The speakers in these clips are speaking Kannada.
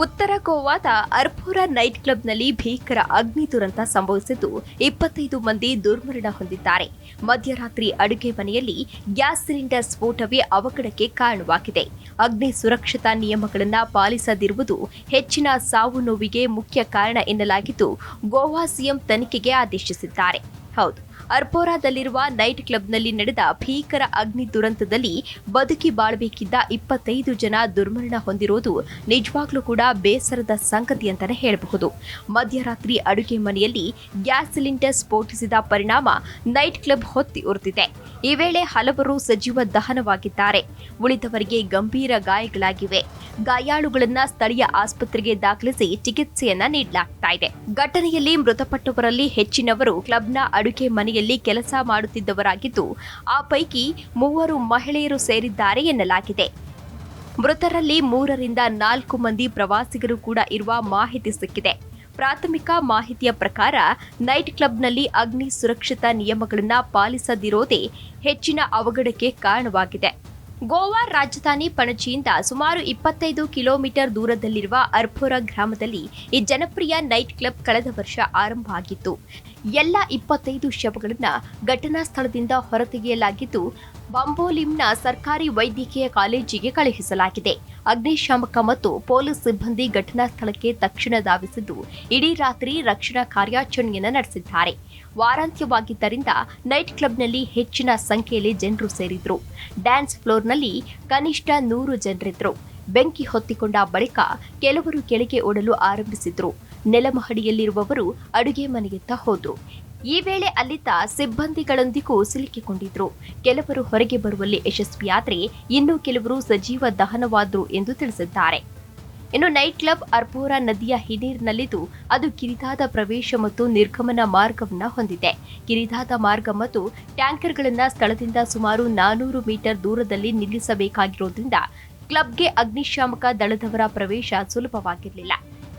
ಉತ್ತರ ಗೋವಾದ ಅರ್ಪುರ ನೈಟ್ ಕ್ಲಬ್ನಲ್ಲಿ ಭೀಕರ ಅಗ್ನಿ ದುರಂತ ಸಂಭವಿಸಿದ್ದು ಇಪ್ಪತ್ತೈದು ಮಂದಿ ದುರ್ಮರಣ ಹೊಂದಿದ್ದಾರೆ. ಮಧ್ಯರಾತ್ರಿ ಅಡುಗೆ ಮನೆಯಲ್ಲಿ ಗ್ಯಾಸ್ ಸಿಲಿಂಡರ್ ಸ್ಫೋಟವೇ ಅವಘಡಕ್ಕೆ ಕಾರಣವಾಗಿದೆ. ಅಗ್ನಿ ಸುರಕ್ಷತಾ ನಿಯಮಗಳನ್ನು ಪಾಲಿಸದಿರುವುದು ಹೆಚ್ಚಿನ ಸಾವು ನೋವಿಗೆ ಮುಖ್ಯ ಕಾರಣ ಎನ್ನಲಾಗಿದ್ದು, ಗೋವಾ ಸಿಎಂ ತನಿಖೆಗೆ ಆದೇಶಿಸಿದ್ದಾರೆ. ಹೌದು. ಅರ್ಪೋರಾದಲ್ಲಿರುವ ನೈಟ್ ಕ್ಲಬ್ನಲ್ಲಿ ನಡೆದ ಭೀಕರ ಅಗ್ನಿ ದುರಂತದಲ್ಲಿ ಬದುಕಿ ಬಾಳ್ಬೇಕಿದ್ದ ಇಪ್ಪತ್ತೈದು ಜನ ದುರ್ಮರಣ ಹೊಂದಿರುವುದು ನಿಜವಾಗ್ಲೂ ಕೂಡ ಬೇಸರದ ಸಂಗತಿ ಅಂತಲೇ ಹೇಳಬಹುದು. ಮಧ್ಯರಾತ್ರಿ ಅಡುಗೆ ಮನೆಯಲ್ಲಿ ಗ್ಯಾಸ್ ಸಿಲಿಂಡರ್ ಸ್ಫೋಟಿಸಿದ ಪರಿಣಾಮ ನೈಟ್ ಕ್ಲಬ್ ಹೊತ್ತಿ ಉರಿದಿದೆ. ಈ ವೇಳೆ ಹಲವರು ಸಜೀವ ದಹನವಾಗಿದ್ದಾರೆ. ಉಳಿದವರಿಗೆ ಗಂಭೀರ ಗಾಯಗಳಾಗಿವೆ. ಗಾಯಾಳುಗಳನ್ನ ಸ್ಥಳೀಯ ಆಸ್ಪತ್ರೆಗೆ ದಾಖಲಿಸಿ ಚಿಕಿತ್ಸೆಯನ್ನ ನೀಡಲಾಗ್ತಾ ಇದೆ. ಘಟನೆಯಲ್ಲಿ ಮೃತಪಟ್ಟವರಲ್ಲಿ ಹೆಚ್ಚಿನವರು ಕ್ಲಬ್ನ ಅಡುಗೆ ಮನೆಯಲ್ಲಿ ಕೆಲಸ ಮಾಡುತ್ತಿದ್ದವರಾಗಿದ್ದು, ಆ ಪೈಕಿ ಮೂವರು ಮಹಿಳೆಯರು ಸೇರಿದ್ದಾರೆ ಎನ್ನಲಾಗಿದೆ. ಮೃತರಲ್ಲಿ ಮೂರರಿಂದ ನಾಲ್ಕು ಮಂದಿ ಪ್ರವಾಸಿಗರು ಕೂಡ ಇರುವ ಮಾಹಿತಿ ಸಿಕ್ಕಿದೆ. ಪ್ರಾಥಮಿಕ ಮಾಹಿತಿಯ ಪ್ರಕಾರ ನೈಟ್ ಕ್ಲಬ್ನಲ್ಲಿ ಅಗ್ನಿ ಸುರಕ್ಷತಾ ನಿಯಮಗಳನ್ನು ಪಾಲಿಸದಿರೋದೇ ಹೆಚ್ಚಿನ ಅವಘಡಕ್ಕೆ ಕಾರಣವಾಗಿದೆ. ಗೋವಾ ರಾಜಧಾನಿ ಪಣಜಿಯಿಂದ ಸುಮಾರು ಇಪ್ಪತ್ತೈದು ಕಿಲೋಮೀಟರ್ ದೂರದಲ್ಲಿರುವ ಅರ್ಪುರ ಗ್ರಾಮದಲ್ಲಿ ಈ ಜನಪ್ರಿಯ ನೈಟ್ ಕ್ಲಬ್ ಕಳೆದ ವರ್ಷ ಆರಂಭ ಆಗಿತ್ತು. ಎಲ್ಲ ಇಪ್ಪತ್ತೈದು ಶವಗಳನ್ನು ಘಟನಾ ಸ್ಥಳದಿಂದ ಹೊರತೆಗೆಯಲಾಗಿದ್ದು ಬಾಂಬೋಲಿಂನ ಸರ್ಕಾರಿ ವೈದ್ಯಕೀಯ ಕಾಲೇಜಿಗೆ ಕಳುಹಿಸಲಾಗಿದೆ. ಅಗ್ನಿಶಾಮಕ ಮತ್ತು ಪೊಲೀಸ್ ಸಿಬ್ಬಂದಿ ಘಟನಾ ಸ್ಥಳಕ್ಕೆ ತಕ್ಷಣ ಧಾವಿಸಿದ್ದು, ಇಡೀ ರಾತ್ರಿ ರಕ್ಷಣಾ ಕಾರ್ಯಾಚರಣೆಯನ್ನು ನಡೆಸಿದ್ದಾರೆ. ವಾರಾಂತ್ಯವಾಗಿದ್ದರಿಂದ ನೈಟ್ ಕ್ಲಬ್ನಲ್ಲಿ ಹೆಚ್ಚಿನ ಸಂಖ್ಯೆಯಲ್ಲಿ ಜನರು ಸೇರಿದ್ರು. ಡ್ಯಾನ್ಸ್ ಫ್ಲೋರ್ನಲ್ಲಿ ಕನಿಷ್ಠ ನೂರು ಜನರಿದ್ದರು ಬೆಂಕಿ ಹೊತ್ತಿಕೊಂಡ ಬಳಿಕ ಕೆಲವರು ಕೆಳಗೆ ಓಡಲು ಆರಂಭಿಸಿದ್ರು. ನೆಲಮಹಡಿಯಲ್ಲಿರುವವರು ಅಡುಗೆ ಮನೆಯತ್ತ ಹೋದ್ರು. ಈ ವೇಳೆ ಅಲ್ಲಿದ್ದ ಸಿಬ್ಬಂದಿಗಳೊಂದಿಗೂ ಸಿಲುಕಿಕೊಂಡಿದ್ರು. ಕೆಲವರು ಹೊರಗೆ ಬರುವಲ್ಲಿ ಯಶಸ್ವಿಯಾದರೆ ಇನ್ನು ಕೆಲವರು ಸಜೀವ ದಹನವಾದ್ರು ಎಂದು ತಿಳಿಸಿದ್ದಾರೆ. ಇನ್ನು ನೈಟ್ ಕ್ಲಬ್ ಅರ್ಪೋರಾ ನದಿಯ ಹಿನ್ನೀರಿನಲ್ಲಿದ್ದು ಅದು ಕಿರಿದಾದ ಪ್ರವೇಶ ಮತ್ತು ನಿರ್ಗಮನ ಮಾರ್ಗವನ್ನು ಹೊಂದಿದೆ. ಕಿರಿದಾದ ಮಾರ್ಗ ಮತ್ತು ಟ್ಯಾಂಕರ್ಗಳನ್ನು ಸ್ಥಳದಿಂದ ಸುಮಾರು ನಾನೂರು ಮೀಟರ್ ದೂರದಲ್ಲಿ ನಿಲ್ಲಿಸಬೇಕಾಗಿರೋದ್ರಿಂದ ಕ್ಲಬ್ಗೆ ಅಗ್ನಿಶಾಮಕ ದಳದವರ ಪ್ರವೇಶ ಸುಲಭವಾಗಿರಲಿಲ್ಲ.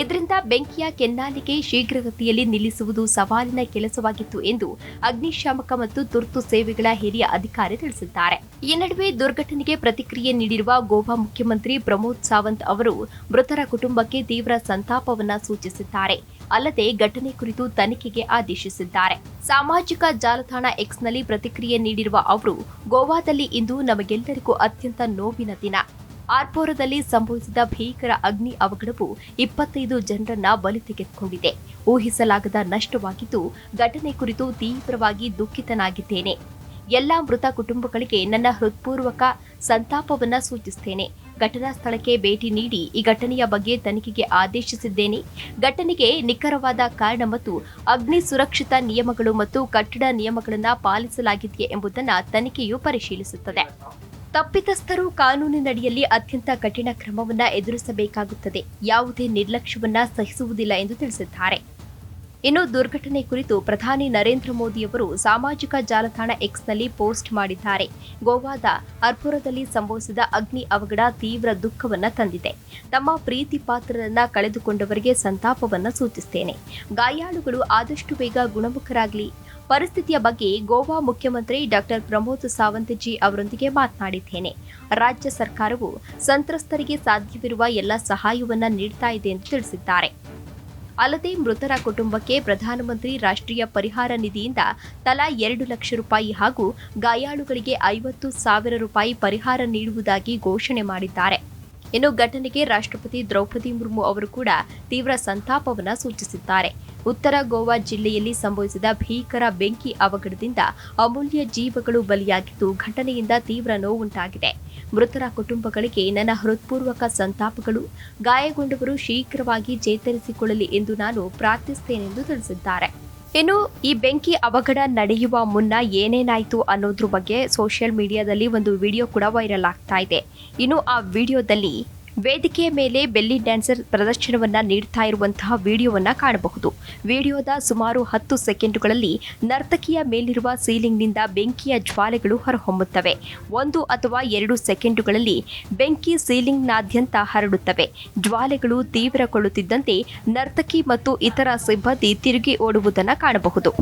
ಇದರಿಂದ ಬೆಂಕಿಯ ಕೆನ್ನಾಲಿಗೆ ಶೀಘ್ರಗತಿಯಲ್ಲಿ ನಿಲ್ಲಿಸುವುದು ಸವಾಲಿನ ಕೆಲಸವಾಗಿತ್ತು ಎಂದು ಅಗ್ನಿಶಾಮಕ ಮತ್ತು ತುರ್ತು ಸೇವೆಗಳ ಹಿರಿಯ ಅಧಿಕಾರಿ ತಿಳಿಸಿದ್ದಾರೆ. ಈ ನಡುವೆ ದುರ್ಘಟನೆಗೆ ಪ್ರತಿಕ್ರಿಯೆ ನೀಡಿರುವ ಗೋವಾ ಮುಖ್ಯಮಂತ್ರಿ ಪ್ರಮೋದ್ ಸಾವಂತ್ ಅವರು ಮೃತರ ಕುಟುಂಬಕ್ಕೆ ತೀವ್ರ ಸಂತಾಪವನ್ನ ಸೂಚಿಸಿದ್ದಾರೆ. ಅಲ್ಲದೆ ಘಟನೆ ಕುರಿತು ತನಿಖೆಗೆ ಆದೇಶಿಸಿದ್ದಾರೆ. ಸಾಮಾಜಿಕ ಜಾಲತಾಣ ಎಕ್ಸ್ನಲ್ಲಿ ಪ್ರತಿಕ್ರಿಯೆ ನೀಡಿರುವ ಅವರು, ಗೋವಾದಲ್ಲಿ ಇಂದು ನಮಗೆಲ್ಲರಿಗೂ ಅತ್ಯಂತ ನೋವಿನ ದಿನ. ಆರ್ಪೋರದಲ್ಲಿ ಸಂಭವಿಸಿದ ಭೀಕರ ಅಗ್ನಿ ಅವಘಡವು ಇಪ್ಪತ್ತೈದು ಜನರನ್ನ ಬಲಿ ತೆಗೆದುಕೊಂಡಿದೆ. ಊಹಿಸಲಾಗದ ನಷ್ಟವಾಗಿದ್ದು, ಘಟನೆ ಕುರಿತು ತೀವ್ರವಾಗಿ ದುಃಖಿತನಾಗಿದ್ದೇನೆ. ಎಲ್ಲ ಮೃತ ಕುಟುಂಬಗಳಿಗೆ ನನ್ನ ಹೃತ್ಪೂರ್ವಕ ಸಂತಾಪವನ್ನ ಸೂಚಿಸುತ್ತೇನೆ. ಘಟನಾ ಸ್ಥಳಕ್ಕೆ ಭೇಟಿ ನೀಡಿ ಈ ಘಟನೆಯ ಬಗ್ಗೆ ತನಿಖೆಗೆ ಆದೇಶಿಸಿದ್ದೇನೆ. ಘಟನೆಗೆ ನಿಖರವಾದ ಕಾರಣ ಮತ್ತು ಅಗ್ನಿ ಸುರಕ್ಷಿತ ನಿಯಮಗಳು ಮತ್ತು ಕಟ್ಟಡ ನಿಯಮಗಳನ್ನು ಪಾಲಿಸಲಾಗಿದೆಯೇ ಎಂಬುದನ್ನು ತನಿಖೆಯು ಪರಿಶೀಲಿಸುತ್ತದೆ. ತಪ್ಪಿತಸ್ಥರು ಕಾನೂನಿನಡಿಯಲ್ಲಿ ಅತ್ಯಂತ ಕಠಿಣ ಕ್ರಮವನ್ನ ಎದುರಿಸಬೇಕಾಗುತ್ತದೆ. ಯಾವುದೇ ನಿರ್ಲಕ್ಷ್ಯವನ್ನ ಸಹಿಸುವುದಿಲ್ಲ ಎಂದು ತಿಳಿಸಿದ್ದಾರೆ. ಇನ್ನು ದುರ್ಘಟನೆ ಕುರಿತು ಪ್ರಧಾನಿ ನರೇಂದ್ರ ಮೋದಿಯವರು ಸಾಮಾಜಿಕ ಜಾಲತಾಣ ಎಕ್ಸ್ನಲ್ಲಿ ಪೋಸ್ಟ್ ಮಾಡಿದ್ದಾರೆ. ಗೋವಾದ ಅರ್ಪುರದಲ್ಲಿ ಸಂಭವಿಸಿದ ಅಗ್ನಿ ಅವಘಡ ತೀವ್ರ ದುಃಖವನ್ನು ತಂದಿದೆ. ತಮ್ಮ ಪ್ರೀತಿ ಪಾತ್ರರನ್ನ ಕಳೆದುಕೊಂಡವರಿಗೆ ಸಂತಾಪವನ್ನು ಸೂಚಿಸುತ್ತೇನೆ ಗಾಯಾಳುಗಳು ಆದಷ್ಟು ಬೇಗ ಗುಣಮುಖರಾಗಲಿ. ಪರಿಸ್ಥಿತಿಯ ಬಗ್ಗೆ ಗೋವಾ ಮುಖ್ಯಮಂತ್ರಿ ಡಾಕ್ಟರ್ ಪ್ರಮೋದ್ ಸಾವಂತಜಿ ಅವರೊಂದಿಗೆ ಮಾತನಾಡಿದ್ದೇನೆ. ರಾಜ್ಯ ಸರ್ಕಾರವು ಸಂತ್ರಸ್ತರಿಗೆ ಸಾಧ್ಯವಿರುವ ಎಲ್ಲ ಸಹಾಯವನ್ನು ನೀಡ್ತಾ ಇದೆ ಎಂದು ತಿಳಿಸಿದ್ದಾರೆ. ಅಲ್ಲದೆ ಮೃತರ ಕುಟುಂಬಕ್ಕೆ ಪ್ರಧಾನಮಂತ್ರಿ ರಾಷ್ಟ್ರೀಯ ಪರಿಹಾರ ನಿಧಿಯಿಂದ ತಲಾ ಎರಡು ಲಕ್ಷ ರೂಪಾಯಿ ಹಾಗೂ ಗಾಯಾಳುಗಳಿಗೆ ಐವತ್ತು ಸಾವಿರ ರೂಪಾಯಿ ಪರಿಹಾರ ನೀಡುವುದಾಗಿ ಘೋಷಣೆ ಮಾಡಿದ್ದಾರೆ. ಇನ್ನು ಘಟನೆಗೆ ರಾಷ್ಟ್ರಪತಿ ದ್ರೌಪದಿ ಮುರ್ಮು ಅವರು ಕೂಡ ತೀವ್ರ ಸಂತಾಪವನ್ನು ಸೂಚಿಸಿದ್ದಾರೆ. ಉತ್ತರ ಗೋವಾ ಜಿಲ್ಲೆಯಲ್ಲಿ ಸಂಭವಿಸಿದ ಭೀಕರ ಬೆಂಕಿ ಅವಘಡದಿಂದ ಅಮೂಲ್ಯ ಜೀವಗಳು ಬಲಿಯಾಗಿದ್ದು ಘಟನೆಯಿಂದ ತೀವ್ರ ನೋವುಂಟಾಗಿದೆ. ಮೃತರ ಕುಟುಂಬಗಳಿಗೆ ನನ್ನ ಹೃತ್ಪೂರ್ವಕ ಸಂತಾಪಗಳು. ಗಾಯಗೊಂಡವರು ಶೀಘ್ರವಾಗಿ ಚೇತರಿಸಿಕೊಳ್ಳಲಿ ಎಂದು ನಾನು ಪ್ರಾರ್ಥಿಸುತ್ತೇನೆಂದು ತಿಳಿಸಿದ್ದಾರೆ. ಇನ್ನು ಈ ಬೆಂಕಿ ಅವಘಡ ನಡೆಯುವ ಮುನ್ನ ಏನೇನಾಯಿತು ಅನ್ನೋದ್ರ ಬಗ್ಗೆ ಸೋಷಿಯಲ್ ಮೀಡಿಯಾದಲ್ಲಿ ಒಂದು ವಿಡಿಯೋ ಕೂಡ ವೈರಲ್ ಆಗ್ತಾ ಇದೆ. ಇನ್ನು ಆ ವಿಡಿಯೋದಲ್ಲಿ ವೇದಿಕೆಯ ಮೇಲೆ ಬೆಲ್ಲಿ ಡ್ಯಾನ್ಸರ್ ಪ್ರದರ್ಶನವನ್ನ ನೀಡ್ತಾ ಇರುವಂತಹ ವಿಡಿಯೋವನ್ನ ಕಾಣಬಹುದು. ವಿಡಿಯೋದ ಸುಮಾರು ಹತ್ತು ಸೆಕೆಂಡುಗಳಲ್ಲಿ ನರ್ತಕಿಯ ಮೇಲಿರುವ ಸೀಲಿಂಗ್ನಿಂದ ಬೆಂಕಿಯ ಜ್ವಾಲೆಗಳು ಹೊರಹೊಮ್ಮುತ್ತವೆ. ಒಂದು ಅಥವಾ ಎರಡು ಸೆಕೆಂಡುಗಳಲ್ಲಿ ಬೆಂಕಿ ಸೀಲಿಂಗ್ನಾದ್ಯಂತ ಹರಡುತ್ತವೆ. ಜ್ವಾಲೆಗಳು ತೀವ್ರಗೊಳ್ಳುತ್ತಿದ್ದಂತೆ ನರ್ತಕಿ ಮತ್ತು ಇತರ ಸಿಬ್ಬಂದಿ ತಿರುಗಿ ಓಡುವುದನ್ನು ಕಾಣಬಹುದು.